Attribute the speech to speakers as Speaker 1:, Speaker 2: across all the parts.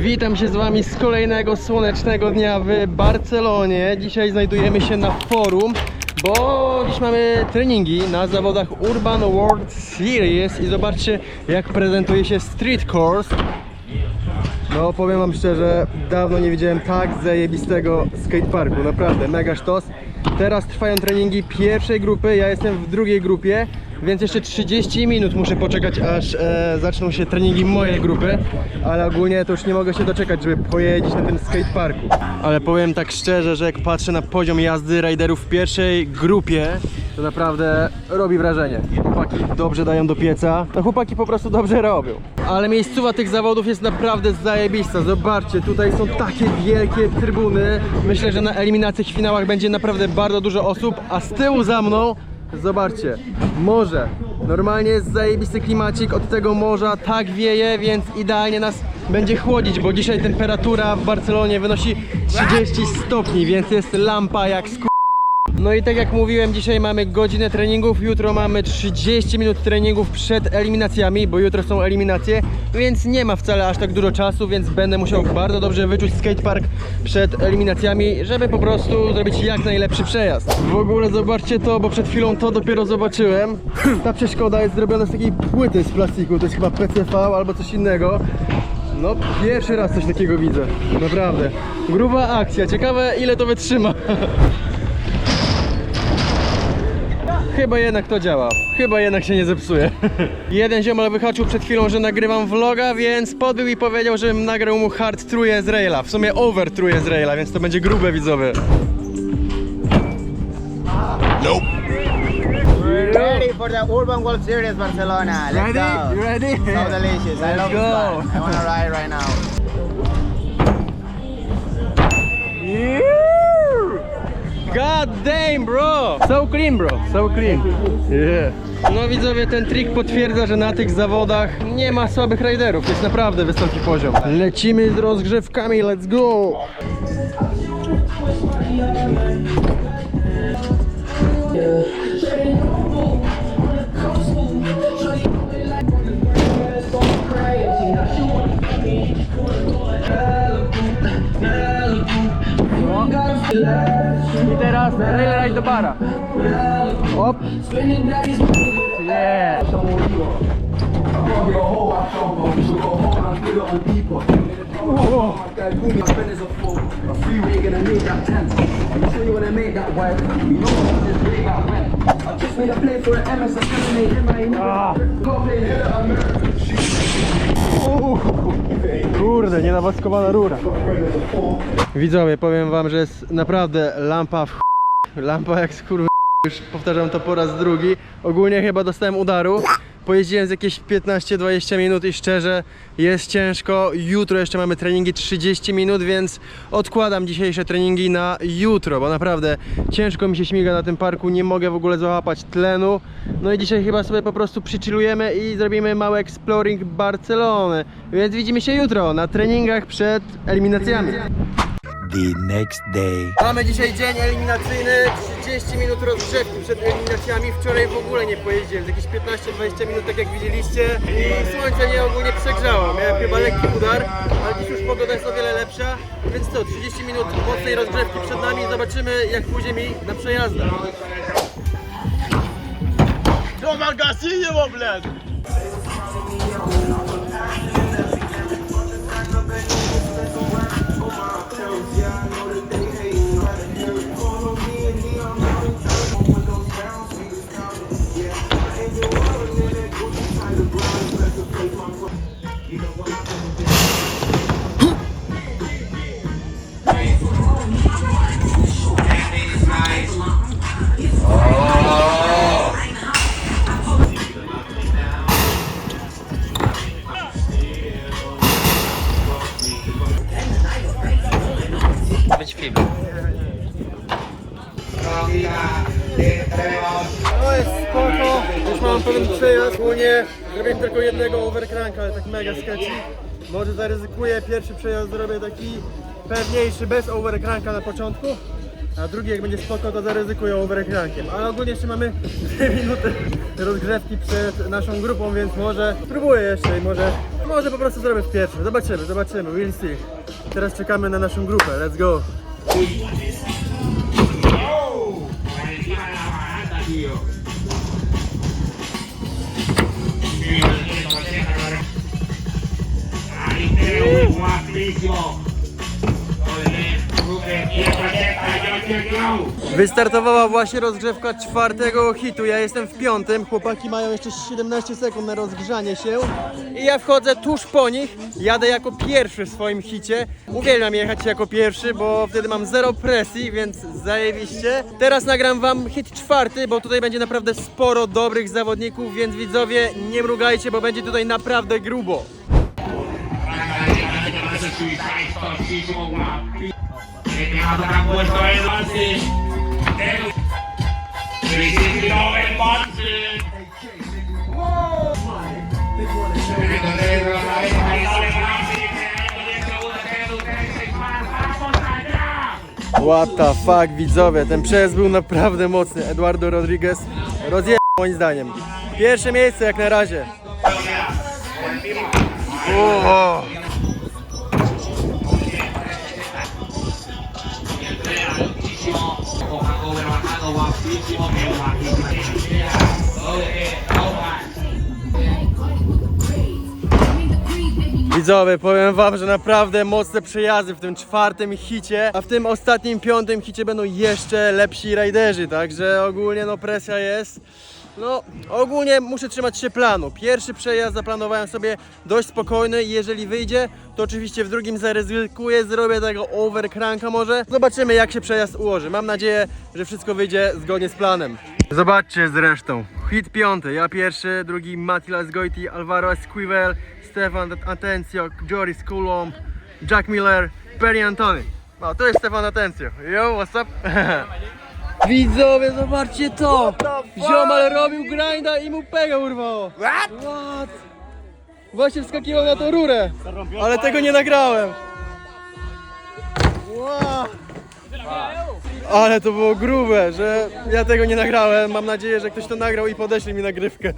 Speaker 1: Witam się z Wami z kolejnego słonecznego dnia w Barcelonie. Dzisiaj znajdujemy się na forum, bo dziś mamy treningi na zawodach Urban World Series i zobaczcie jak prezentuje się Street Course. No powiem Wam szczerze, dawno nie widziałem tak zajebistego skateparku, naprawdę mega sztos. Teraz trwają treningi pierwszej grupy, ja jestem w drugiej grupie, więc jeszcze 30 minut muszę poczekać aż e, zaczną się treningi mojej grupy, ale ogólnie to już nie mogę się doczekać, żeby pojeździć na tym skateparku. Ale powiem tak szczerze, że jak patrzę na poziom jazdy riderów w pierwszej grupie, to naprawdę robi wrażenie. Chłopaki dobrze dają do pieca, no chłopaki po prostu dobrze robią. Ale miejscowa tych zawodów jest naprawdę zajebista. Zobaczcie, tutaj są takie wielkie trybuny. Myślę, że na eliminacyjnych finałach będzie naprawdę bardzo dużo osób, a z tyłu za mną Zobaczcie, morze. Normalnie jest zajebisty klimacik od tego morza, tak wieje, więc idealnie nas będzie chłodzić, bo dzisiaj temperatura w Barcelonie wynosi 30 stopni, więc jest lampa jak sku... No i tak jak mówiłem, dzisiaj mamy godzinę treningów, jutro mamy 30 minut treningów przed eliminacjami, bo jutro są eliminacje, więc nie ma wcale aż tak dużo czasu, więc będę musiał bardzo dobrze wyczuć skatepark przed eliminacjami, żeby po prostu zrobić jak najlepszy przejazd. W ogóle zobaczcie to, bo przed chwilą to dopiero zobaczyłem. Ta przeszkoda jest zrobiona z takiej płyty z plastiku, to jest chyba PCV albo coś innego. No, pierwszy raz coś takiego widzę, naprawdę. Gruba akcja, ciekawe ile to wytrzyma. Chyba jednak to działa. Chyba jednak się nie zepsuje. Jeden ziomal wyhaczył przed chwilą, że nagrywam vloga, więc podbił i powiedział, żebym nagrał mu hard truje z raila. W sumie over truje z raila, więc to będzie grube widzowie.
Speaker 2: Ready for the Urban World Series Barcelona. Let's go.
Speaker 1: ready?
Speaker 2: So delicious. I
Speaker 1: Let's
Speaker 2: love
Speaker 1: go.
Speaker 2: this spot. I wanna ride right now.
Speaker 1: God damn bro! So clean bro, so clean. Yeah. No widzowie, ten trik potwierdza, że na tych zawodach nie ma słabych riderów. Jest naprawdę wysoki poziom. Lecimy z rozgrzewkami, let's go! I rail ride do bara. Op. Yeah. Kurde, nienawaskowana rura. Widzowie, powiem wam, że jest naprawdę lampa w. Lampa jak skurwy... Już powtarzam to po raz drugi. Ogólnie chyba dostałem udaru. Pojeździłem z jakieś 15-20 minut i szczerze jest ciężko. Jutro jeszcze mamy treningi 30 minut, więc odkładam dzisiejsze treningi na jutro, bo naprawdę ciężko mi się śmiga na tym parku, nie mogę w ogóle załapać tlenu. No i dzisiaj chyba sobie po prostu przychillujemy i zrobimy mały exploring Barcelony. Więc widzimy się jutro na treningach przed eliminacjami.
Speaker 3: The next day.
Speaker 1: Mamy dzisiaj dzień eliminacyjny, 30 minut rozgrzewki przed eliminacjami. Wczoraj w ogóle nie pojeździłem, z jakieś 15-20 minut, tak jak widzieliście. I słońce mnie ogólnie przegrzało. Miałem chyba lekki udar, ale dziś już pogoda jest o wiele lepsza. Więc co, 30 minut mocnej rozgrzewki przed nami. Zobaczymy, jak pójdzie mi na przejazdach. To mega sketchy. Może zaryzykuję, pierwszy przejazd zrobię taki pewniejszy, bez overcranka na początku, a drugi jak będzie spoko, to zaryzykuję overcrankiem. Ale ogólnie jeszcze mamy 2 minuty rozgrzewki przed naszą grupą, więc może spróbuję jeszcze i może Może po prostu zrobię w pierwszym. Zobaczymy, zobaczymy. We'll see. Teraz czekamy na naszą grupę. Let's go. Wystartowała właśnie rozgrzewka czwartego hitu. Ja jestem w piątym. Chłopaki mają jeszcze 17 sekund na rozgrzanie się. I ja wchodzę tuż po nich. Jadę jako pierwszy w swoim hicie. Uwielbiam jechać jako pierwszy, bo wtedy mam zero presji, więc zajebiście. Teraz nagram wam hit czwarty, bo tutaj będzie naprawdę sporo dobrych zawodników, więc widzowie nie mrugajcie, bo będzie tutaj naprawdę grubo. What the fuck widzowie, ten przejazd był naprawdę mocny. Eduardo Rodriguez rozje moim zdaniem. Pierwsze miejsce jak na razie. Widzowie, powiem wam, że naprawdę mocne przejazdy w tym czwartym hicie, a w tym ostatnim piątym hicie będą jeszcze lepsi rajderzy, także ogólnie no presja jest. No, ogólnie muszę trzymać się planu. Pierwszy przejazd zaplanowałem sobie dość spokojny i jeżeli wyjdzie, to oczywiście w drugim zaryzykuję, zrobię tego overcranka może. Zobaczymy jak się przejazd ułoży. Mam nadzieję, że wszystko wyjdzie zgodnie z planem. Zobaczcie zresztą. Hit piąty, ja pierwszy, drugi Matilas Goiti, Alvaro Esquivel, Stefan Atencio, Joris Coulomb, Jack Miller, Perry Antony. No, to jest Stefan Atencio. Yo, what's up? Widzowie, zobaczcie to! Ziomal robił grinda i mu pega urwało. What? What? Właśnie wskakiwał na tą rurę, ale tego nie nagrałem. Wow. Ale to było grube, że ja tego nie nagrałem. Mam nadzieję, że ktoś to nagrał i podeśle mi nagrywkę.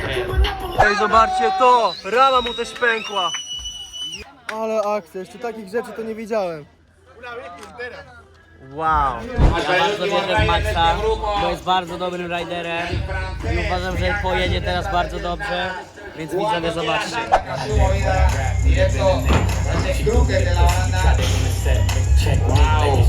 Speaker 4: creer.
Speaker 1: Ej, zobaczcie to! Rama mu też pękła. Ale akcja, jeszcze takich rzeczy to nie widziałem. Wow.
Speaker 5: Ja bardzo wierzę w Maxa, bo jest bardzo dobrym riderem i uważam, że pojedzie teraz bardzo dobrze, więc widzowie zobaczcie.
Speaker 4: Directo ese cruce de la banda. Wow.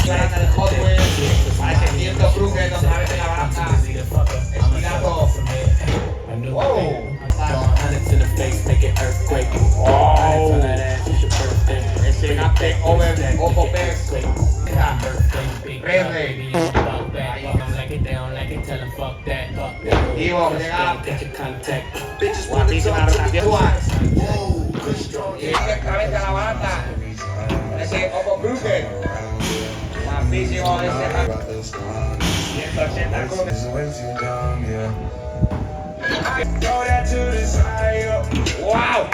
Speaker 4: gente la banda. Ese como Kruger. Guapísimo ese ¡Wow!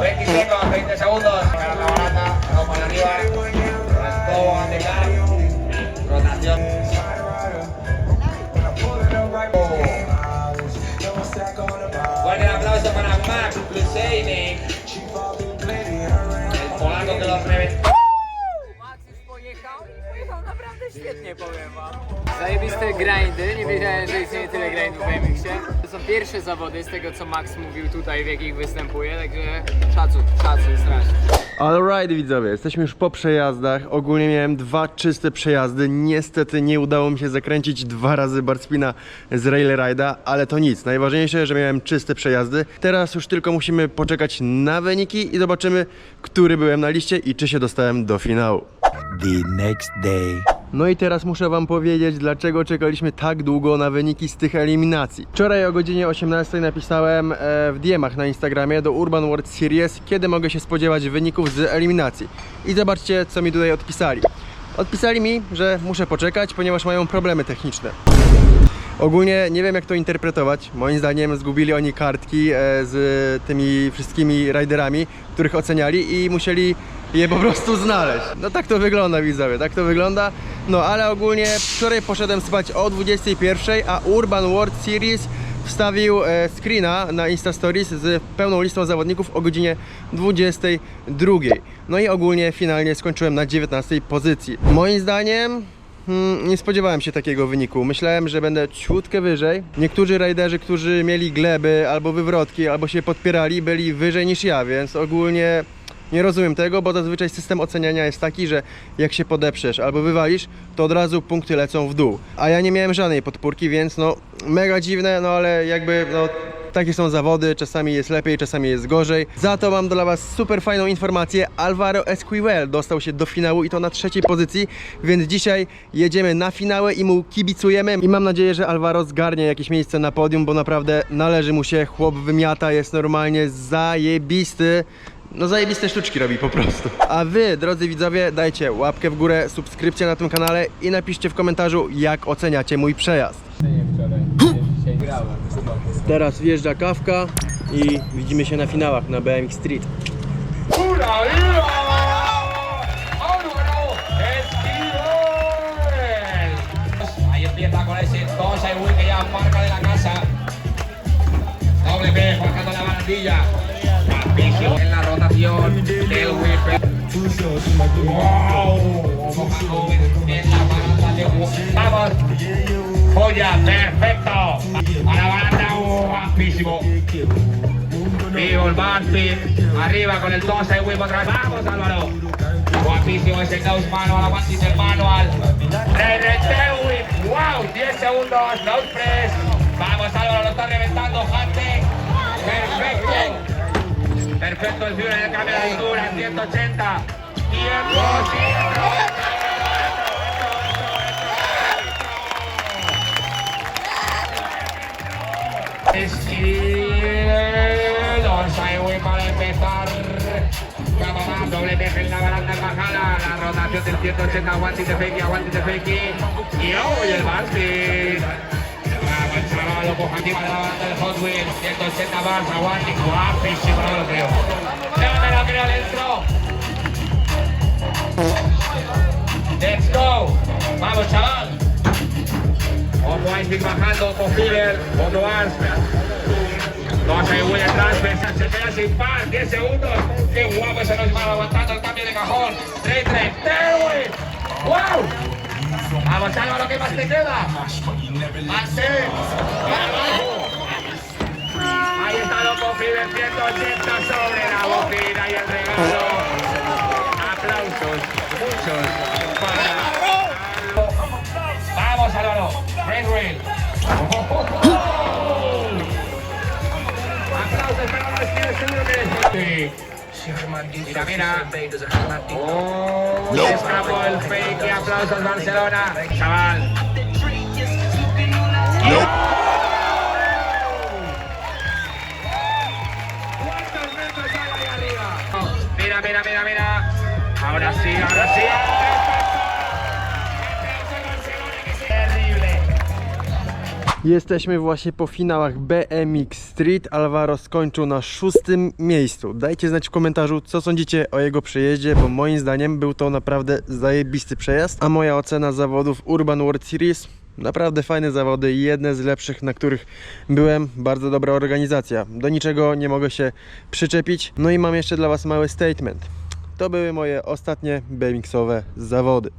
Speaker 4: 25, 20 segundos para la banda, vamos para arriba.
Speaker 5: Grindy, nie wiedziałem, że istnieje tyle grindów w MX-ie. To są pierwsze zawody z tego, co Max mówił tutaj, w jakich występuje, także szacun, szacun strasznie.
Speaker 1: Alright widzowie, jesteśmy już po przejazdach. Ogólnie miałem dwa czyste przejazdy. Niestety nie udało mi się zakręcić dwa razy barspina z Rail Ride'a, ale to nic. Najważniejsze, że miałem czyste przejazdy. Teraz już tylko musimy poczekać na wyniki i zobaczymy, który byłem na liście i czy się dostałem do finału.
Speaker 3: The next day.
Speaker 1: No i teraz muszę wam powiedzieć, dlaczego czekaliśmy tak długo na wyniki z tych eliminacji. Wczoraj o godzinie 18 napisałem e, w DM-ach na Instagramie do Urban World Series, kiedy mogę się spodziewać wyników z eliminacji. I zobaczcie, co mi tutaj odpisali. Odpisali mi, że muszę poczekać, ponieważ mają problemy techniczne. Ogólnie nie wiem jak to interpretować. Moim zdaniem zgubili oni kartki e, z tymi wszystkimi riderami, których oceniali i musieli je po prostu znaleźć. No tak to wygląda widzowie, tak to wygląda. No ale ogólnie wczoraj poszedłem spać o 21, a Urban World Series wstawił e, screena na Insta Stories z pełną listą zawodników o godzinie 22. No i ogólnie finalnie skończyłem na 19 pozycji. Moim zdaniem Hmm, nie spodziewałem się takiego wyniku. Myślałem, że będę ciutkę wyżej. Niektórzy rajderzy, którzy mieli gleby albo wywrotki, albo się podpierali, byli wyżej niż ja, więc ogólnie nie rozumiem tego, bo zazwyczaj system oceniania jest taki, że jak się podeprzesz albo wywalisz, to od razu punkty lecą w dół. A ja nie miałem żadnej podpórki, więc no mega dziwne, no ale jakby no takie są zawody, czasami jest lepiej, czasami jest gorzej. Za to mam dla Was super fajną informację. Alvaro Esquivel dostał się do finału i to na trzeciej pozycji, więc dzisiaj jedziemy na finały i mu kibicujemy. I mam nadzieję, że Alvaro zgarnie jakieś miejsce na podium, bo naprawdę należy mu się. Chłop wymiata, jest normalnie zajebisty. No zajebiste sztuczki robi po prostu. A wy, drodzy widzowie, dajcie łapkę w górę, subskrypcję na tym kanale i napiszcie w komentarzu, jak oceniacie mój przejazd. Teraz wjeżdża kawka i widzimy się na finałach na BMX Street.
Speaker 4: Ahí empieza con ese Tosa Will que ya marca de la casa. Doble B, la barandilla. En la rotación del whip. ¡Wow! En la de. ¡Perfecto! A la baranda, guapísimo. Vivo el arriba con el Tosa y Whip otra. Vamos Álvaro. Guapísimo ese nose manual, aguante del manual. RT Whip, wow, 10 segundos, nose press. Vamos Álvaro, lo está reventando, Perfecto el Fibre de cambio de altura, 180. Tiempo, tiempo. Empezar. Doble peje en la baranda bajada. La rotación del 180, aguante y te fake, aguante y fake. Y oh, y el Barty. Encima de la baranda del Hot Wheels. 180 bars, aguante. Guapísimo, no me lo creo. No me lo creo. Let's go. Vamos, chaval. Otro Iceberg bajando, con Filler, otro Ars. Dos ahí voy atrás, Versace se queda sin par, 10 segundos. Qué guapo ese nos va aguantando el cambio de cajón. 3, 3, Vamos, Álvaro, ¿qué más te queda? Así. Ahí está Loco Filler, 180 sobre la bocina y el regalo. Aplausos, muchos para Vamos, Álvaro. Red Rail. Aplausos para los que seguro que Mira, mira. Oh, se escapó el fake. y Aplausos, Barcelona. Chaval. ¿Cuántos metros hay ahí arriba? Mira, mira, mira, mira. Ahora sí, ahora sí.
Speaker 1: Jesteśmy właśnie po finałach BMX Street. Alvaro skończył na szóstym miejscu. Dajcie znać w komentarzu, co sądzicie o jego przejeździe, bo moim zdaniem był to naprawdę zajebisty przejazd. A moja ocena zawodów Urban World Series Naprawdę fajne zawody, jedne z lepszych, na których byłem. Bardzo dobra organizacja. Do niczego nie mogę się przyczepić. No i mam jeszcze dla Was mały statement. To były moje ostatnie BMX-owe zawody.